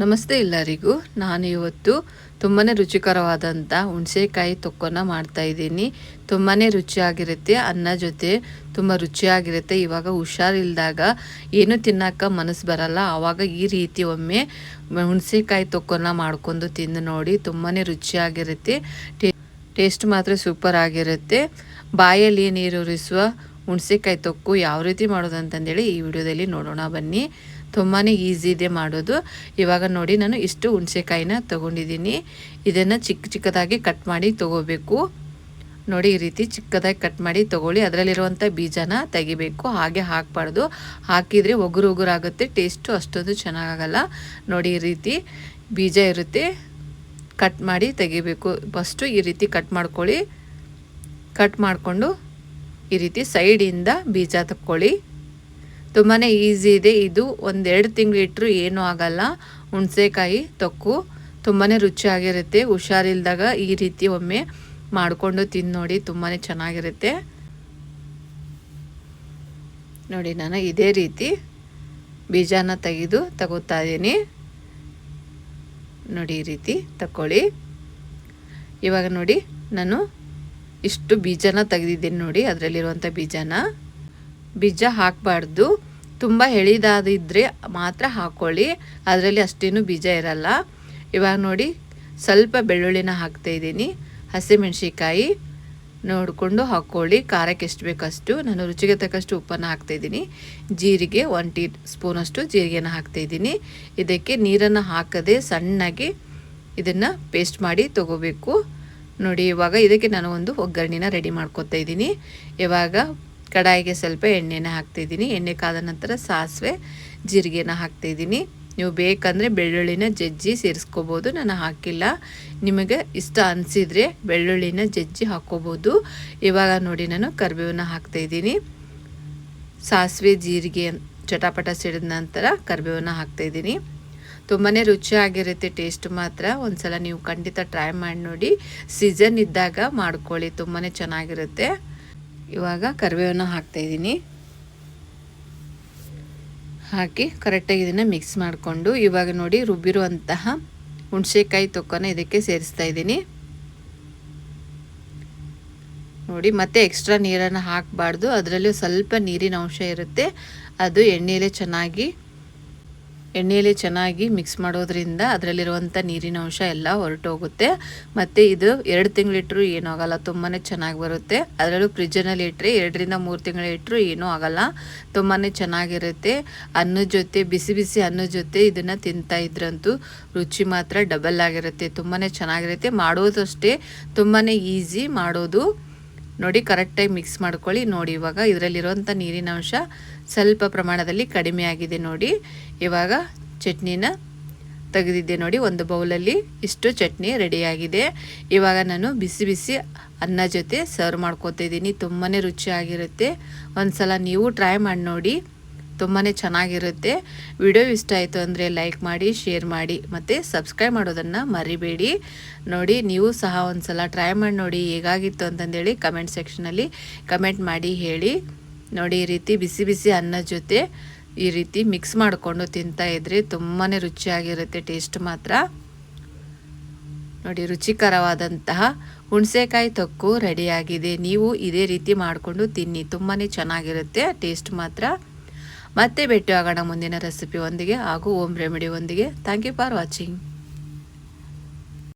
ನಮಸ್ತೆ ಎಲ್ಲರಿಗೂ. ನಾನು ಇವತ್ತು ತುಂಬಾ ರುಚಿಕರವಾದಂಥ ಹುಣಸೆಕಾಯಿ ತೊಕ್ಕನ ಮಾಡ್ತಾ ಇದ್ದೀನಿ. ತುಂಬಾ ರುಚಿಯಾಗಿರುತ್ತೆ, ಅನ್ನ ಜೊತೆ ತುಂಬ ರುಚಿಯಾಗಿರುತ್ತೆ. ಇವಾಗ ಹುಷಾರಿಲ್ದಾಗ ಏನು ತಿನ್ನೋಕೆ ಮನಸ್ಸು ಬರಲ್ಲ. ಆವಾಗ ಈ ರೀತಿ ಒಮ್ಮೆ ಹುಣಸೆಕಾಯಿ ತೊಕ್ಕೊನ ಮಾಡ್ಕೊಂಡು ತಿಂದು ನೋಡಿ ತುಂಬಾ ರುಚಿಯಾಗಿರುತ್ತೆ. ಟೇಸ್ಟ್ ಮಾತ್ರ ಸೂಪರ್ ಆಗಿರುತ್ತೆ. ಬಾಯಲ್ಲಿ ನೀರು ಉರಿಸುವ ಹುಣಸೆಕಾಯಿ ತೊಕ್ಕು ಯಾವ ರೀತಿ ಮಾಡೋದು ಅಂತಂದೇಳಿ ಈ ವಿಡಿಯೋದಲ್ಲಿ ನೋಡೋಣ ಬನ್ನಿ. ತುಂಬಾ ಈಸಿ ಇದೆ ಮಾಡೋದು. ಇವಾಗ ನೋಡಿ ನಾನು ಇಷ್ಟು ಹುಣಸೆಕಾಯಿನ ತೊಗೊಂಡಿದ್ದೀನಿ. ಇದನ್ನು ಚಿಕ್ಕ ಚಿಕ್ಕದಾಗಿ ಕಟ್ ಮಾಡಿ ತೊಗೋಬೇಕು. ನೋಡಿ ಈ ರೀತಿ ಚಿಕ್ಕದಾಗಿ ಕಟ್ ಮಾಡಿ ತೊಗೊಳ್ಳಿ. ಅದರಲ್ಲಿರುವಂಥ ಬೀಜನ ತೆಗಿಬೇಕು. ಹಾಗೆ ಹಾಕಬಾರ್ದು. ಹಾಕಿದರೆ ಒಗುರು ಒಗುರಾಗುತ್ತೆ. ಟೇಸ್ಟು ಅಷ್ಟೊಂದು ಚೆನ್ನಾಗಲ್ಲ. ನೋಡಿ ಈ ರೀತಿ ಬೀಜ ಇರುತ್ತೆ. ಕಟ್ ಮಾಡಿ ತೆಗಿಬೇಕು. ಫಸ್ಟು ಈ ರೀತಿ ಕಟ್ ಮಾಡ್ಕೊಳ್ಳಿ. ಕಟ್ ಮಾಡಿಕೊಂಡು ಈ ರೀತಿ ಸೈಡಿಂದ ಬೀಜ ತಕ್ಕೊಳ್ಳಿ. ತುಂಬಾ ಈಸಿ ಇದೆ. ಇದು ಒಂದೆರಡು ತಿಂಗಳು ಇಟ್ಟರು ಏನೂ ಆಗಲ್ಲ. ಹುಣಸೆಕಾಯಿ, ತೊಕ್ಕು ತುಂಬಾ ರುಚಿಯಾಗಿರುತ್ತೆ ಹುಷಾರಿಲ್ದಾಗ ಈ ರೀತಿ ಒಮ್ಮೆ ಮಾಡಿಕೊಂಡು ತಿಂದು ನೋಡಿ ತುಂಬಾ ಚೆನ್ನಾಗಿರುತ್ತೆ. ನೋಡಿ, ನಾನು ಇದೇ ರೀತಿ ಬೀಜನ ತೆಗೆದು ತಗೋತಾ ಇದ್ದೀನಿ. ನೋಡಿ, ಈ ರೀತಿ ತಗೊಳ್ಳಿ ಇವಾಗ ನೋಡಿ, ನಾನು ಇಷ್ಟು ಬೀಜನ ತೆಗೆದಿದ್ದೀನಿ ನೋಡಿ, ಅದರಲ್ಲಿರುವಂಥ ಬೀಜನ. ಬೀಜ ಹಾಕಬಾರ್ದು. ತುಂಬ ಎಳಿದಾದಿದ್ರೆ ಮಾತ್ರ ಹಾಕ್ಕೊಳ್ಳಿ ಅದರಲ್ಲಿ ಅಷ್ಟೇನು ಬೀಜ ಇರಲ್ಲ. ಇವಾಗ ನೋಡಿ, ಸ್ವಲ್ಪ ಬೆಳ್ಳುಳ್ಳಿನ ಹಾಕ್ತಾ ಇದ್ದೀನಿ. ಹಸಿಮೆಣ್ಸಿಕಾಯಿ ನೋಡಿಕೊಂಡು ಹಾಕ್ಕೊಳ್ಳಿ ಖಾರಕ್ಕೆ ಎಷ್ಟು ಬೇಕಷ್ಟು. ನಾನು ರುಚಿಗೆ ತಕ್ಕಷ್ಟು ಉಪ್ಪನ್ನು ಹಾಕ್ತಾಯಿದ್ದೀನಿ ಜೀರಿಗೆ ಒನ್ ಟೀ ಸ್ಪೂನಷ್ಟು ಜೀರಿಗೆನ ಹಾಕ್ತಾಯಿದ್ದೀನಿ ಇದಕ್ಕೆ ನೀರನ್ನು ಹಾಕದೆ ಸಣ್ಣಗೆ ಇದನ್ನು ಪೇಸ್ಟ್ ಮಾಡಿ ತೊಗೋಬೇಕು. ನೋಡಿ, ಇವಾಗ ಇದಕ್ಕೆ ನಾನು ಒಂದು ಒಗ್ಗರಣೆನ ರೆಡಿ ಮಾಡ್ಕೊತಾ ಇದ್ದೀನಿ. ಇವಾಗ ಕಡಾಯಿಗೆ ಸ್ವಲ್ಪ ಎಣ್ಣೆನ ಹಾಕ್ತಿದ್ದೀನಿ. ಎಣ್ಣೆ ಕಾದ ನಂತರ ಸಾಸಿವೆ, ಜೀರಿಗೆನ ಹಾಕ್ತಿದ್ದೀನಿ. ನೀವು ಬೇಕಂದರೆ ಬೆಳ್ಳುಳ್ಳಿನ ಜಜ್ಜಿ ಸೇರಿಸ್ಕೋಬೋದು. ನಾನು ಹಾಕಿಲ್ಲ. ನಿಮಗೆ ಇಷ್ಟ ಅನಿಸಿದರೆ ಬೆಳ್ಳುಳ್ಳಿನ ಜಜ್ಜಿ ಹಾಕ್ಕೋಬೋದು. ಇವಾಗ ನೋಡಿ ನಾನು ಕರಿಬೇವನ್ನ ಹಾಕ್ತಾಯಿದ್ದೀನಿ ಸಾಸಿವೆ, ಜೀರಿಗೆ ಚಟಾಪಟ ಸಿಡಿದ ನಂತರ ಕರಿಬೇವನ್ನ ಹಾಕ್ತಾಯಿದ್ದೀನಿ ತುಂಬಾ ರುಚಿಯಾಗಿರುತ್ತೆ, ಟೇಸ್ಟ್ ಮಾತ್ರ. ಒಂದ್ಸಲ ನೀವು ಖಂಡಿತ ಟ್ರೈ ಮಾಡಿ ನೋಡಿ. ಸೀಸನ್ ಇದ್ದಾಗ ಮಾಡ್ಕೊಳ್ಳಿ. ತುಂಬಾ ಚೆನ್ನಾಗಿರುತ್ತೆ. ಇವಾಗ ಕರಿಬೇವನ್ನ ಹಾಕ್ತಾಯಿದ್ದೀನಿ ಹಾಕಿ ಕರೆಕ್ಟಾಗಿ ಇದನ್ನು ಮಿಕ್ಸ್ ಮಾಡಿಕೊಂಡು ಇವಾಗ ನೋಡಿ ರುಬ್ಬಿರುವಂತಹ ಹುಣಸೆಕಾಯಿ ತೊಕ್ಕನ ಇದಕ್ಕೆ ಸೇರಿಸ್ತಾ ಇದ್ದೀನಿ. ನೋಡಿ ಮತ್ತೆ ಎಕ್ಸ್ಟ್ರಾ ನೀರನ್ನು ಹಾಕಬಾರ್ದು. ಅದರಲ್ಲೂ ಸ್ವಲ್ಪ ನೀರಿನ ಅಂಶ ಇರುತ್ತೆ. ಅದು ಎಣ್ಣೆಯಲ್ಲೇ ಚೆನ್ನಾಗಿ ಎಣ್ಣೆಯಲ್ಲಿ ಚೆನ್ನಾಗಿ ಮಿಕ್ಸ್ ಮಾಡೋದ್ರಿಂದ ಅದರಲ್ಲಿರುವಂಥ ನೀರಿನ ಅಂಶ ಎಲ್ಲ ಹೊರಟೋಗುತ್ತೆ. ಮತ್ತು ಇದು ಎರಡು ತಿಂಗಳಿಟ್ಟರು ಏನೂ ಆಗೋಲ್ಲ ತುಂಬಾ ಚೆನ್ನಾಗಿ ಬರುತ್ತೆ. ಅದರಲ್ಲೂ ಫ್ರಿಜ್ಜನಲ್ಲಿ ಇಟ್ಟರೆ ಎರಡರಿಂದ ಮೂರು ತಿಂಗಳು ಇಟ್ಟರು ಏನೂ ಆಗಲ್ಲ ತುಂಬಾ ಚೆನ್ನಾಗಿರುತ್ತೆ. ಅನ್ನದ ಜೊತೆ, ಬಿಸಿ ಬಿಸಿ ಅನ್ನದ ಜೊತೆ ಇದನ್ನು ತಿಂತಾ ಇದ್ರಂತೂ ರುಚಿ ಮಾತ್ರ ಡಬಲ್ ಆಗಿರುತ್ತೆ ತುಂಬಾ ಚೆನ್ನಾಗಿರುತ್ತೆ. ಮಾಡೋದಷ್ಟೇ ತುಂಬಾ ಈಸಿ ಮಾಡೋದು ನೋಡಿ ಕರೆಕ್ಟಾಗಿ ಮಿಕ್ಸ್ ಮಾಡ್ಕೊಳ್ಳಿ. ನೋಡಿ ಇವಾಗ ಇದರಲ್ಲಿರುವಂಥ ನೀರಿನ ಅಂಶ ಸ್ವಲ್ಪ ಪ್ರಮಾಣದಲ್ಲಿ ಕಡಿಮೆ ಆಗಿದೆ ನೋಡಿ. ಇವಾಗ ಚಟ್ನಿನ ತೆಗೆದಿದ್ದೆ ನೋಡಿ, ಒಂದು ಬೌಲಲ್ಲಿ ಇಷ್ಟು ಚಟ್ನಿ ರೆಡಿಯಾಗಿದೆ ಇವಾಗ ನಾನು ಬಿಸಿ ಬಿಸಿ ಅನ್ನ ಜೊತೆ ಸರ್ವ್ ಮಾಡ್ಕೋತಾ ಇದ್ದೀನಿ. ತುಂಬಾ ರುಚಿಯಾಗಿರುತ್ತೆ. ಒಂದು ಸಲ ನೀವು ಟ್ರೈ ಮಾಡಿ ನೋಡಿ. ತುಂಬಾ ಚೆನ್ನಾಗಿರುತ್ತೆ. ವಿಡಿಯೋ ಇಷ್ಟ ಆಯಿತು ಅಂದರೆ ಲೈಕ್ ಮಾಡಿ, ಶೇರ್ ಮಾಡಿ, ಮತ್ತು ಸಬ್ಸ್ಕ್ರೈಬ್ ಮಾಡೋದನ್ನು ಮರಿಬೇಡಿ. ನೋಡಿ, ನೀವು ಸಹ ಒಂದು ಸಲ ಟ್ರೈ ಮಾಡಿ ನೋಡಿ ಹೇಗಾಗಿತ್ತು ಅಂತಂದೇಳಿ ಕಮೆಂಟ್ ಸೆಕ್ಷನಲ್ಲಿ ಕಮೆಂಟ್ ಮಾಡಿ ಹೇಳಿ. ನೋಡಿ, ಈ ರೀತಿ ಬಿಸಿ ಬಿಸಿ ಅನ್ನ ಜೊತೆ ಈ ರೀತಿ ಮಿಕ್ಸ್ ಮಾಡಿಕೊಂಡು ತಿಂತಾ ಇದ್ರೆ ತುಂಬಾ ರುಚಿಯಾಗಿರುತ್ತೆ, ಟೇಸ್ಟ್ ಮಾತ್ರ. ನೋಡಿ, ರುಚಿಕರವಾದಂತಹ ಹುಣಸೆಕಾಯಿ ತೊಕ್ಕು ರೆಡಿಯಾಗಿದೆ. ನೀವು ಇದೇ ರೀತಿ ಮಾಡಿಕೊಂಡು ತಿನ್ನಿ ತುಂಬಾ ಚೆನ್ನಾಗಿರುತ್ತೆ, ಟೇಸ್ಟ್ ಮಾತ್ರ. ಮತ್ತೆ ಭೇಟಿಯಾಗೋಣ ಮುಂದಿನ ರೆಸಿಪಿ ಒಂದಿಗೆ ಹಾಗೂ ಓಮ್ ರೆಮಿಡಿ ಒಂದಿಗೆ. Thank you for watching